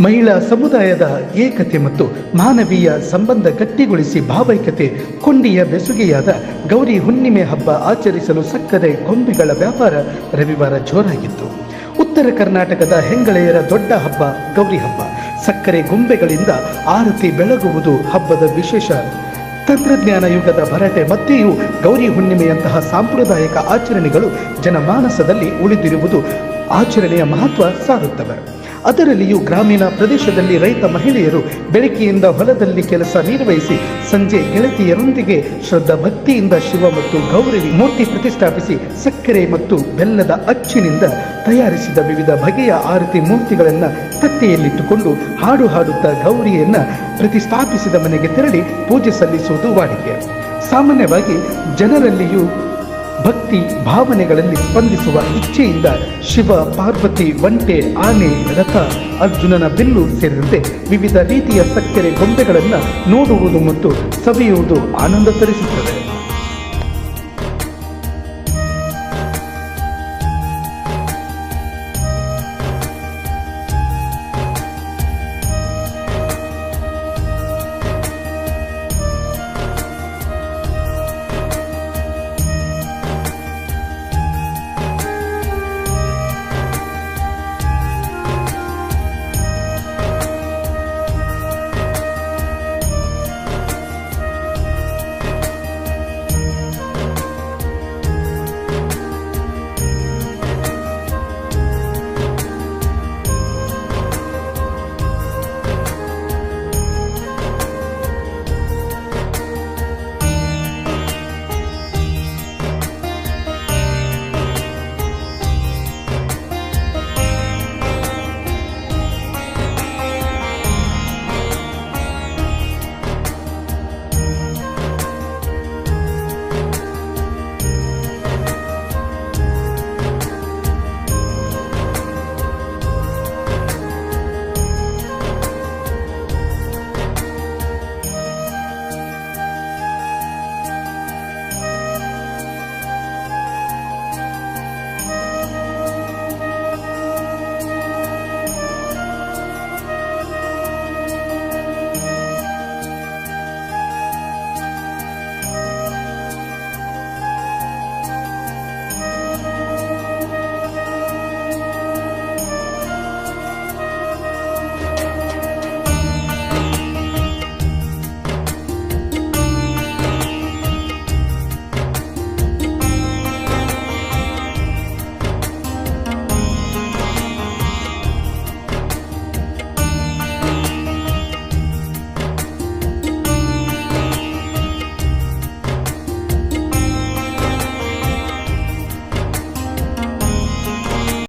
ಮಹಿಳಾ ಸಮುದಾಯದ ಏಕತೆ ಮತ್ತು ಮಾನವೀಯ ಸಂಬಂಧ ಗಟ್ಟಿಗೊಳಿಸಿ ಭಾವೈಕ್ಯತೆ, ಕೊಂಡಿಯ ಬೆಸುಗೆಯಾದ ಗೌರಿ ಹುಣ್ಣಿಮೆ ಹಬ್ಬ ಆಚರಿಸಲು ಸಕ್ಕರೆ ಗೊಂಬೆಗಳ ವ್ಯಾಪಾರ ರವಿವಾರ ಜೋರಾಗಿತ್ತು. ಉತ್ತರ ಕರ್ನಾಟಕದ ಹೆಂಗಳೆಯರ ದೊಡ್ಡ ಹಬ್ಬ ಗೌರಿ ಹಬ್ಬ. ಸಕ್ಕರೆ ಗೊಂಬೆಗಳಿಂದ ಆರತಿ ಬೆಳಗುವುದು ಹಬ್ಬದ ವಿಶೇಷ. ತಂತ್ರಜ್ಞಾನ ಯುಗದ ಭರಟೆ ಮತ್ತೆಯೂ ಗೌರಿ ಹುಣ್ಣಿಮೆಯಂತಹ ಸಾಂಪ್ರದಾಯಿಕ ಆಚರಣೆಗಳು ಜನಮಾನಸದಲ್ಲಿ ಉಳಿದಿರುವುದು ಆಚರಣೆಯ ಮಹತ್ವ ಸಾರುತ್ತವೆ. ಅದರಲ್ಲಿಯೂ ಗ್ರಾಮೀಣ ಪ್ರದೇಶದಲ್ಲಿ ರೈತ ಮಹಿಳೆಯರು ಬೆಳಕಿಯಿಂದ ಹೊಲದಲ್ಲಿ ಕೆಲಸ ನಿರ್ವಹಿಸಿ ಸಂಜೆ ಗೆಳತಿಯರೊಂದಿಗೆ ಶ್ರದ್ಧಾ ಭಕ್ತಿಯಿಂದ ಶಿವ ಮತ್ತು ಗೌರಿ ಮೂರ್ತಿ ಪ್ರತಿಷ್ಠಾಪಿಸಿ ಸಕ್ಕರೆ ಮತ್ತು ಬೆಲ್ಲದ ಅಚ್ಚಿನಿಂದ ತಯಾರಿಸಿದ ವಿವಿಧ ಬಗೆಯ ಆರತಿ ಮೂರ್ತಿಗಳನ್ನು ತಟ್ಟೆಯಲ್ಲಿಟ್ಟುಕೊಂಡು ಹಾಡು ಹಾಡುತ್ತಾ ಗೌರಿಯನ್ನ ಪ್ರತಿಷ್ಠಾಪಿಸಿದ ಮನೆಗೆ ತೆರಳಿ ಪೂಜೆ ಸಲ್ಲಿಸುವುದು ವಾಡಿಕೆ. ಸಾಮಾನ್ಯವಾಗಿ ಜನರಲ್ಲಿಯೂ ಭಕ್ತಿ ಭಾವನೆಗಳಲ್ಲಿ ಸ್ಪಂದಿಸುವ ಇಚ್ಛೆಯಿಂದ ಶಿವ, ಪಾರ್ವತಿ, ಒಂಟೆ, ಆನೆ ರಥ ಅರ್ಜುನನ ಬಿಲ್ಲು ಸೇರಿದಂತೆ ವಿವಿಧ ರೀತಿಯ ಸಕ್ಕರೆ ಗೊಂಬೆಗಳನ್ನು ನೋಡುವುದು ಮತ್ತು ಸವಿಯುವುದು ಆನಂದ ತರಿಸುತ್ತದೆ.